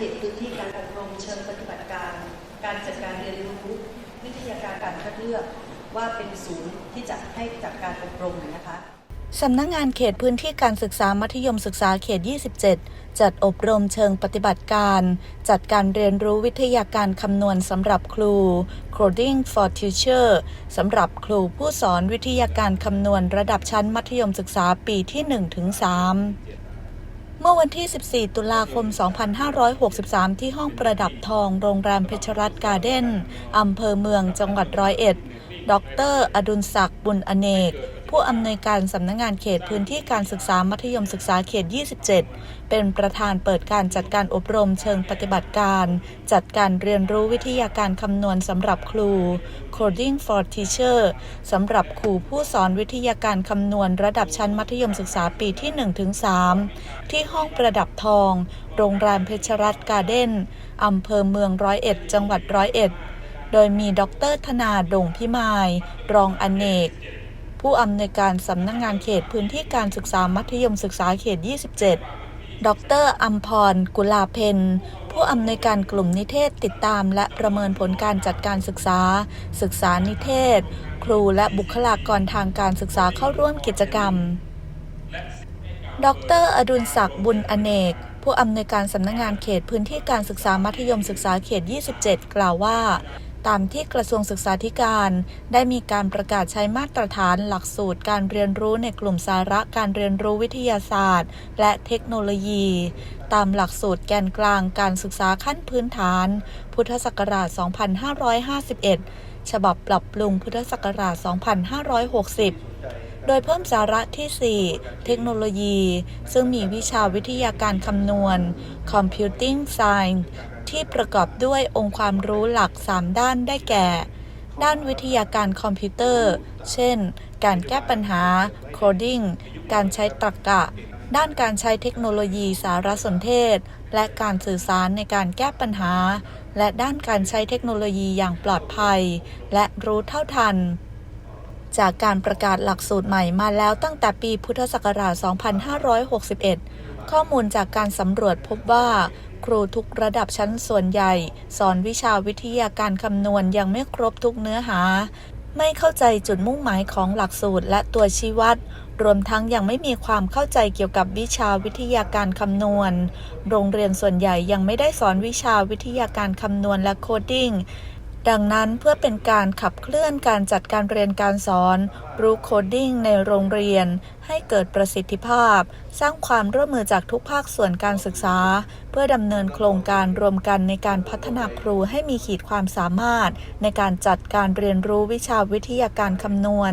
เขตพื้นที่การอบรมเชิงปฏิบัติการ การจัดการเรียนรู้ วิทยาการการคัดเลือก ว่าเป็นศูนย์ที่จะให้จัดการอบรมนะคะสำนักงงานเขตพื้นที่การศึกษามัธยมศึกษาเขต 27 จัดอบรมเชิงปฏิบัติการ จัดการเรียนรู้วิทยาการคำนวณสำหรับครู Coding for Teacher สำหรับครูผู้สอนวิทยาการคำนวณระดับชั้นมัธยมศึกษาปีที่1ถึง3 เมื่อวันที่ 14 ตุลาคม 2563 ที่ห้องประดับทองโรงแรมเพชรรัตการ์เด้นอำเภอเมืองจังหวัดร้อยเอ็ด ดร อดุลศักดิ์บุญอเนก ผู้อำนวยการสำนักงงานเขตพื้นที่การศึกษามัธยมศึกษาเขต 27 เป็นประธานเปิดการจัดการอบรมเชิงปฏิบัติการ จัดการเรียนรู้วิทยาการคำนวณสำหรับครู Coding for Teacher สำหรับครูผู้สอนวิทยาการคำนวณระดับชั้นมัธยมศึกษาปีที่ 1-3 ที่ห้องประดับทอง โรงแรมเพชรรัตน์การ์เด้นอำเภอเมืองร้อยเอ็ด จังหวัดร้อยเอ็ด โดยมีดรธนาดงพิมาย รองอเนก ผู้อำนวยการสำนักงงานเขตพื้นที่การศึกษามัธยมศึกษาเขต 27 ดรอัมพร กุลาเพนผู้อำนวยการกลุ่มนิเทศติดตาม และประเมินผลการจัดการศึกษา ศึกษานิเทศ ครูและบุคลากรทางการศึกษาเข้าร่วมกิจกรรม ดร อดุลศักดิ์บุญอเนก ผู้อำนวยการสำนักงงานเขตพื้นที่การศึกษามัธยมศึกษาเขต 27 กล่าวว่า ตามที่กระทรวงศึกษาธิการ ได้มีการประกาศใช้มาตรฐานหลักสูตรการเรียนรู้ในกลุ่มสาระการเรียนรู้วิทยาศาสตร์ และเทคโนโลยี ตามหลักสูตรแกนกลางการศึกษาขั้นพื้นฐาน พุทธศักราช 2551 ฉบับปรับปรุงพุทธศักราช 2560โดยเพิ่มสาระที่ 4 เทคโนโลยี ซึ่งมีวิชาวิทยาการคำนวณ Computing Science ที่ประกอบด้วยองค์ความรู้หลัก 3 ด้านได้แก่ ด้านวิทยาการคอมพิวเตอร์ เช่น การแก้ปัญหา Coding การใช้ตรรกะ ด้านการใช้เทคโนโลยีสารสนเทศ และการสื่อสารในการแก้ปัญหา และด้านการใช้เทคโนโลยีอย่างปลอดภัย และรู้เท่าทันจากการประกาศหลักสูตรใหม่มาแล้วตั้งแต่ปีพุทธศักราช 2561 ข้อมูลจากการสำรวจพบว่า ครูทุกระดับชั้นส่วนใหญ่ สอนวิชาวิทยาการคำนวณยังไม่ครบทุกเนื้อหา ไม่เข้าใจจุดมุ่งหมายของหลักสูตรและตัวชี้วัดรวมทั้งยังไม่มีความเข้าใจเกี่ยวกับวิชาวิทยาการคำนวณ โรงเรียนส่วนใหญ่ยังไม่ได้สอนวิชาวิทยาการคำนวณและโคดดิ้ง ดังนั้นเพื่อเป็นการขับเคลื่อนการจัดการเรียนการสอน รู้โคดดิ้งในโรงเรียน ให้เกิดประสิทธิภาพ สร้างความร่วมมือจากทุกภาคส่วนการศึกษา เพื่อดำเนินโครงการรวมกันในการพัฒนาครูให้มีขีดความสามารถ ในการจัดการเรียนรู้วิชาวิทยาการคำนวณ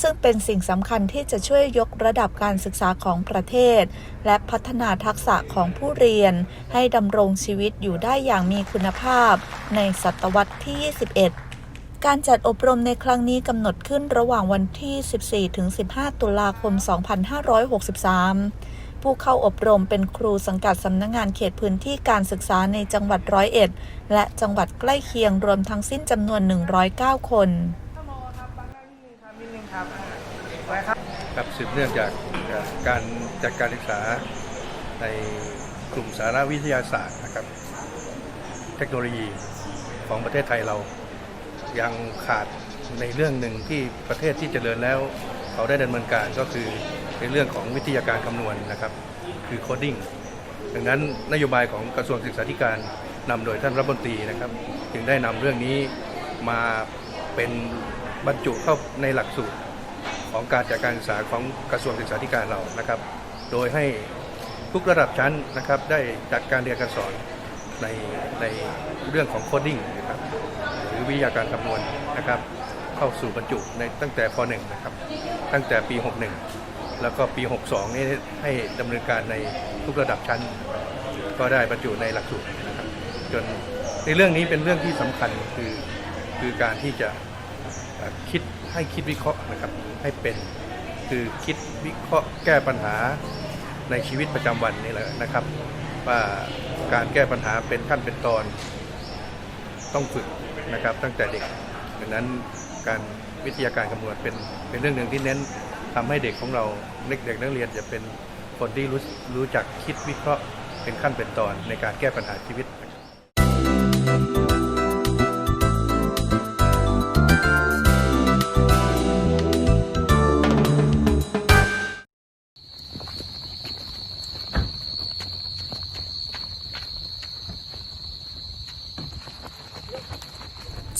ซึ่งเป็นสิ่งสำคัญที่จะช่วยยกระดับการศึกษาของประเทศ และพัฒนาทักษะของผู้เรียน ให้ดำรงชีวิตอยู่ได้อย่างมีคุณภาพ ในศตวรรษที่ 21 การจัดอบรมในครั้งนี้กำหนดขึ้นระหว่างวันที่ 14-15 ตุลาคม 2563 ผู้เข้าอบรมเป็นครูสังกัดสำนักงงานเขตพื้นที่การศึกษาในจังหวัดร้อยเอ็ด และจังหวัดใกล้เคียงรวมทั้งสิ้นจำนวน 109 คนครับสืบเนื่องจากจากการจัดการศึกษาในกลุ่มสารวิทยาศาสตร์นะครับ เทคโนโลยีของประเทศไทยเรา ยังขาดในเรื่องหนึ่งที่ประเทศที่เจริญแล้ว เขาได้ดำเนินการก็คือในเรื่องของวิทยาการคำนวณนะครับ คือโคดดิ้งดังนั้นนโยบายของกระทรวงศึกษาธิการนำโดยท่านรัฐมนตรีนะครับ จึงได้นำเรื่องนี้มาเป็นบรรจุเข้าในหลักสูตรของการจัดการศึกษาของกระทรวงศึกษาธิการเรานะครับ โดยให้ทุกระดับชั้นนะครับได้จัดการเรียนการสอน ในในเรื่องของโคดดิ้งนะครับหรือวิทยาการคำนวณนะครับ เข้าสู่บรรจุในตั้งแต่ป .1 นะครับ ตั้งแต่ปี 61 แล้วก็ปี 62 นี้ให้ดำเนินการในทุกระดับชั้น ก็ได้บรรจุในหลักสูตรนะครับจนในเรื่องนี้เป็นเรื่องที่สำคัญคือคือการที่จะคิดให้คิดวิเคราะห์นะครับให้เป็นคือคิดวิเคราะห์แก้ปัญหาในชีวิตประจำวันนี่แหละนะครับ ว่าการแก้ปัญหาเป็นขั้นเป็นตอนต้องฝึกนะครับตั้งแต่เด็กดังนั้นการวิทยาการคำนวณเป็นเป็นเรื่องหนึ่งที่เน้นทำให้เด็กของเราเด็กเด็กนักเรียนจะเป็นคนที่รู้รู้จักคิดวิเคราะห์เป็นขั้นเป็นตอนในการแก้ปัญหาชีวิต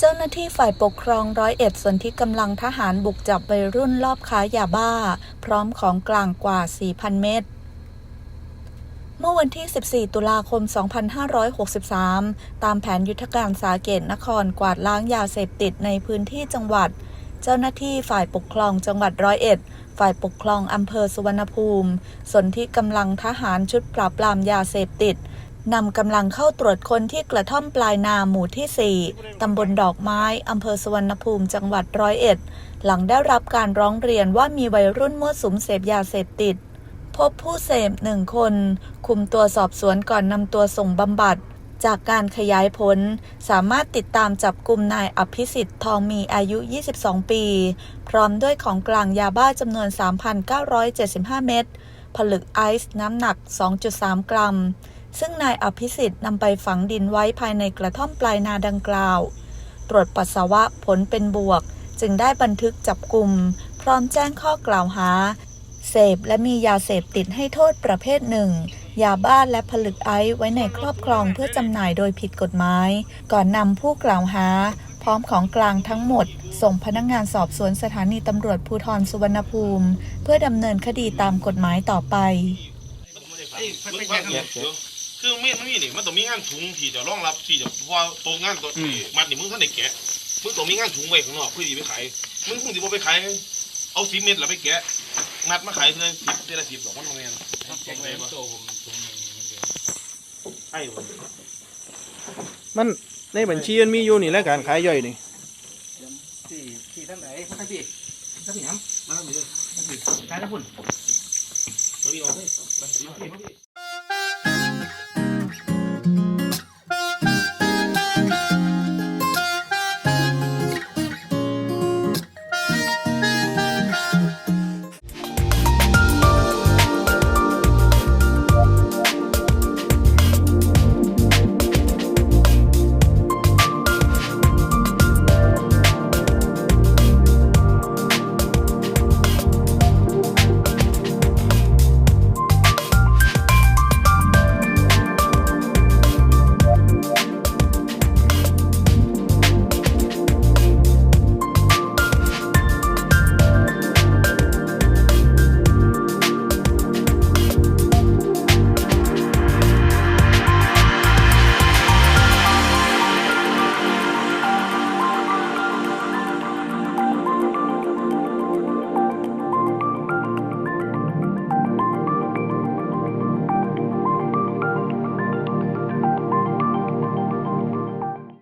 จ้าหน้าที่ฝ่ายปกครองร้อยเอ็ดส่วนที่กำลังทหารบุกจับวัยรุ่นรอบค้ายาบ้า พร้อมของกลางกว่า 4,000 เม็ดเมื่อวันที่ 14 ตุลาคม 2563 ตามแผนยุทธการสาเกตนครกวาดล้างยาเสพติดในพื้นที่จังหวัด เจ้าหน้าที่ฝ่ายปกครองจังหวัดร้อยเอ็ด ฝ่ายปกครองอำเภอสุวรรณภูมิ ส่วนที่กำลังทหารชุดปราบปรามยาเสพติด นำกำลังเข้าตรวจค้นที่กระท่อมปลายนาหมู่ที่ 4 ตำบลดอกไม้ อำเภอสวรรณภูมิ จังหวัดร้อยเอ็ด หลังได้รับการร้องเรียนว่ามีวัยรุ่นมั่วสุมเสพยาเสพติด พบผู้เสพหนึ่งคน คุมตัวสอบสวนก่อนนำตัวส่งบำบัด จากการขยายผล สามารถติดตามจับกลุ่มนายอภิสิทธิ์ทองมีอายุ 22 ปี พร้อมด้วยของกลางยาบ้าจำนวน 3,975 เม็ด ผลึกไอซ์น้ำหนัก 2.3 กรัม ซึ่งนายอภิสิทธิ์นำไปฝังดินไว้ภายในกระท่อมปลายนาดังกล่าว ตรวจปัสสาวะผลเป็นบวก จึงได้บันทึกจับกลุ่ม พร้อมแจ้งข้อกล่าวหา เสพและมียาเสพติดให้โทษประเภทหนึ่ง ยาบ้าและผลึกไอซ์ไว้ในครอบครองเพื่อจำหน่ายโดยผิดกฎหมาย ก่อนนำผู้กล่าวหา พร้อมของกลางทั้งหมด ส่งพนักงานสอบสวนสถานีตำรวจภูธรสุวรรณภูมิ เพื่อดำเนินคดีตามกฎหมายต่อไป คือมีดมันมีนี่มันต้องมีงานถุงที่จะรองรับที่จะว่าตัวงานตัวที่มัดนี่มึงท่านได้แกะมึงต้องมีงานถุงไว้ข้างนอกเพื่อที่ไปขายมึงคงสิบ่ไปขายเอาสิบเม็ดแล้วไปแกะมัดมาขายเพื่อสิบเดือนละสิบดอกมันบ่แม่นแกงได้บ่ไอ้วันมันในบัญชีมันมีอยู่นี่แหล้วการขายย่อยนี่สี่สี่ทั้งไหนทั้งสี่ทั้งสี่น้ำมาทั้งสี่ขายทั้งคุณมันมีออกเลย